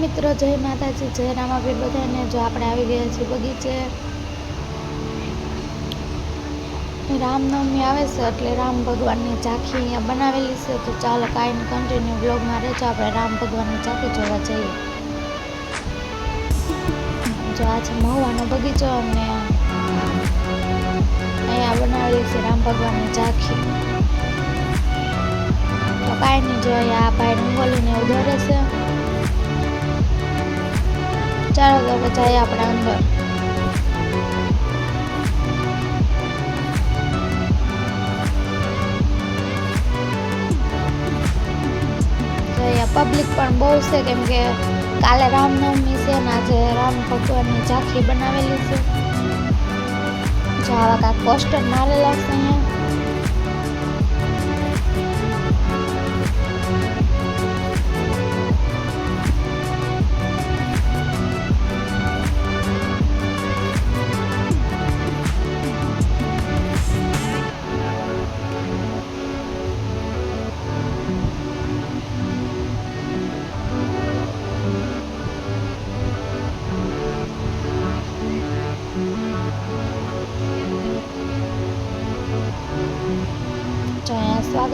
મિત્રો, જય માતાજી, જય રામાપીર બધાને. જો આપણે આવી ગયા છીએ બગીચે. રામનવમી આવે છે એટલે રામ ભગવાનની ઝાંખી અહીંયા બનાવેલી છે. તો ચાલો કાંઈ કન્ટિન્યુ બ્લોગમાં રહેજો. આપણે રામ ભગવાનની ઝાંખી જોવા જઈએ. જો આ છે મહુવાનો બગીચો અને અહીંયા બનાવેલી છે રામ ભગવાનની ઝાંખી. તો કાંઈ નહીં જોઈએ આ ભાઈ રંગોલીને દોરે છે. ચાલો તો બધા આપણે અંદર. પબ્લિક પણ બહુ છે, કેમ કે કાલે રામનવમી છે ને આજે રામ ભગવાનની ઝાંખી બનાવેલી છે. જો આવા કાંઈક પોસ્ટર મારેલા છે અહીંયા.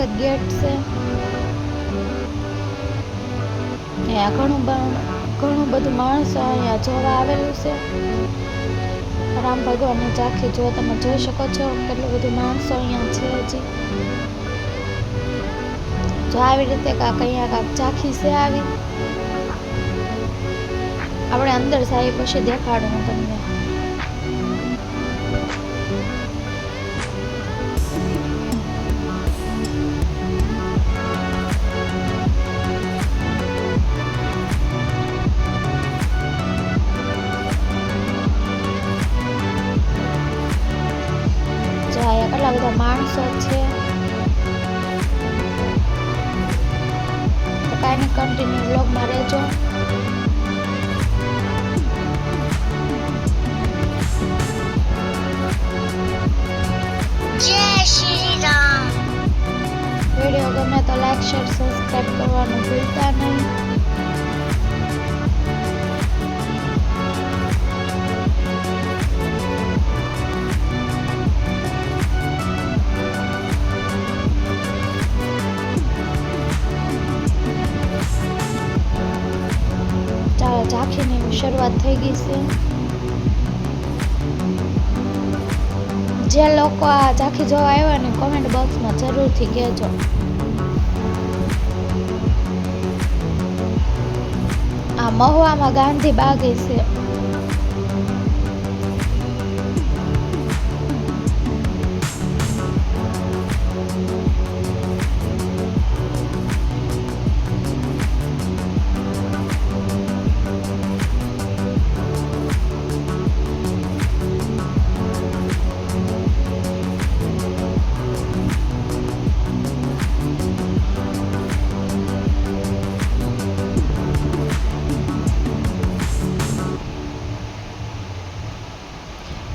સ્વાગત ગેટ છે. અહીંયા ઘણું ઘણું બધું માણસો અહીંયા જોવા આવેલું છે. રામ ભગવાનની ઝાંખી જો તમે જોઈ શકો છો, કેટલું બધું માણસો અહીંયા છે હજી. જો આવી રીતે કાંક અહીંયા કાંક ઝાંખી છે આવી. આપણે અંદર સાહેબ પછી દેખાડું હું તમને. નહીં કન્ટિન્યુ બ્લોગમાં રહેજો. જય શ્રી રામ. વીડિયો ગમે તો લાઈક શેર સબસ્ક્રાઈબ કરવાનું ભૂલતા નહીં. શરૂઆત થઈ ગઈ છે. જે લોકો આ ઝાંખી જોવા આવ્યા ને કોમેન્ટ બોક્સમાં જરૂરથી કહેજો. આ મહુવામાં ગાંધી બાગી છે.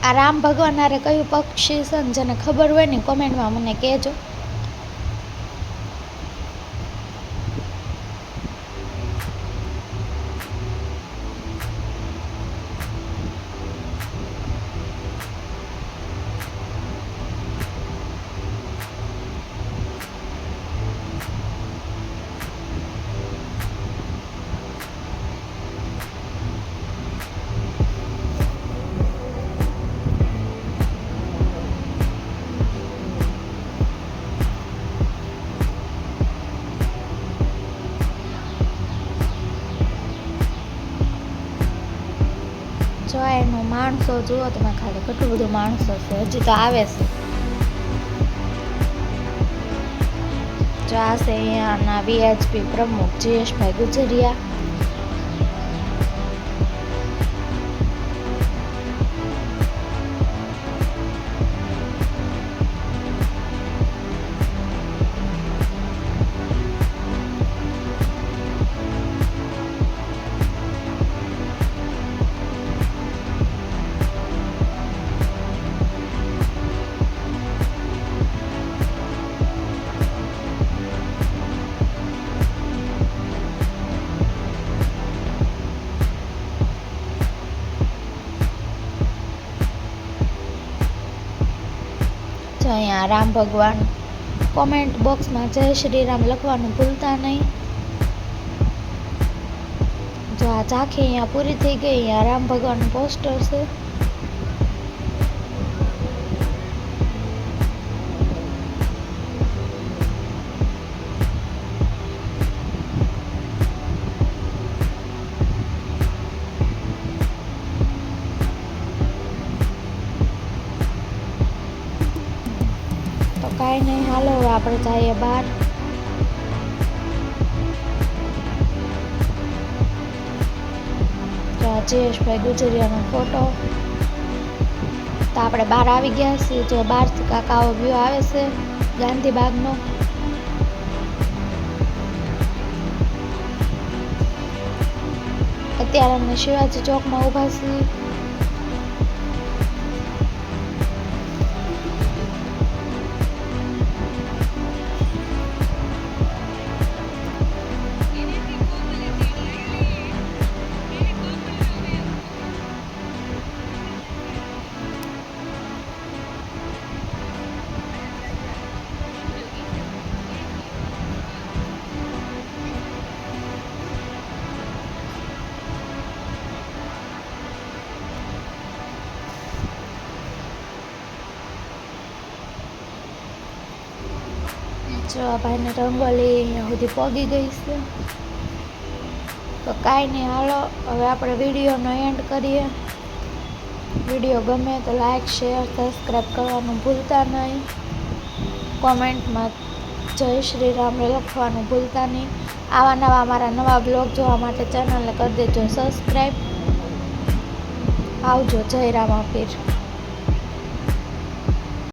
આ રામ ભગવાન હારે કયું પક્ષી છે જેને ખબર હોય ને કોમેન્ટમાં મને કહેજો. માણસો જુઓ તમે ખાલી, કેટલું બધું માણસો છે, હજી તો આવે છે. જો આ છે અહીંયાના વીએચપી પ્રમુખ જયેશભાઈ ગુજરિયા. અહીંયા, રામ ભગવાન. કોમેન્ટ બોક્સમાં જય શ્રી રામ લખવાનું ભૂલતા નહીં. જો આ ચાખી અહીંયા પૂરી થઈ ગઈ, અહીંયા રામ ભગવાનનું પોસ્ટર છે. કાંઈ નહીં, હાલો, આપણે જઈએ બહાર. જયેશભાઈ ગુજરિયાનો ફોટો તો આપણે બહાર આવી ગયા છીએ, જો બહારથી કાકાઓ વ્યૂ આવે છે, ગાંધીબાગનો. અત્યારે અમે શિવાજી ચોકમાં ઊભા છીએ. જો ભાઈને રંગોલી અહીંયા સુધી પગી ગઈ છે. તો કાંઈ નહીં, હાલો, હવે આપણે વિડીયોનો એન્ડ કરીએ. વીડિયો ગમે તો લાઈક શેર સબસ્ક્રાઈબ કરવાનું ભૂલતા નહીં. કોમેન્ટમાં જય શ્રી રામ લખવાનું ભૂલતા નહીં. આવા નવા મારા નવા બ્લોગ જોવા માટે ચેનલને કરી દેજો સબસ્ક્રાઈબ આવજો, જય રામ આપીર.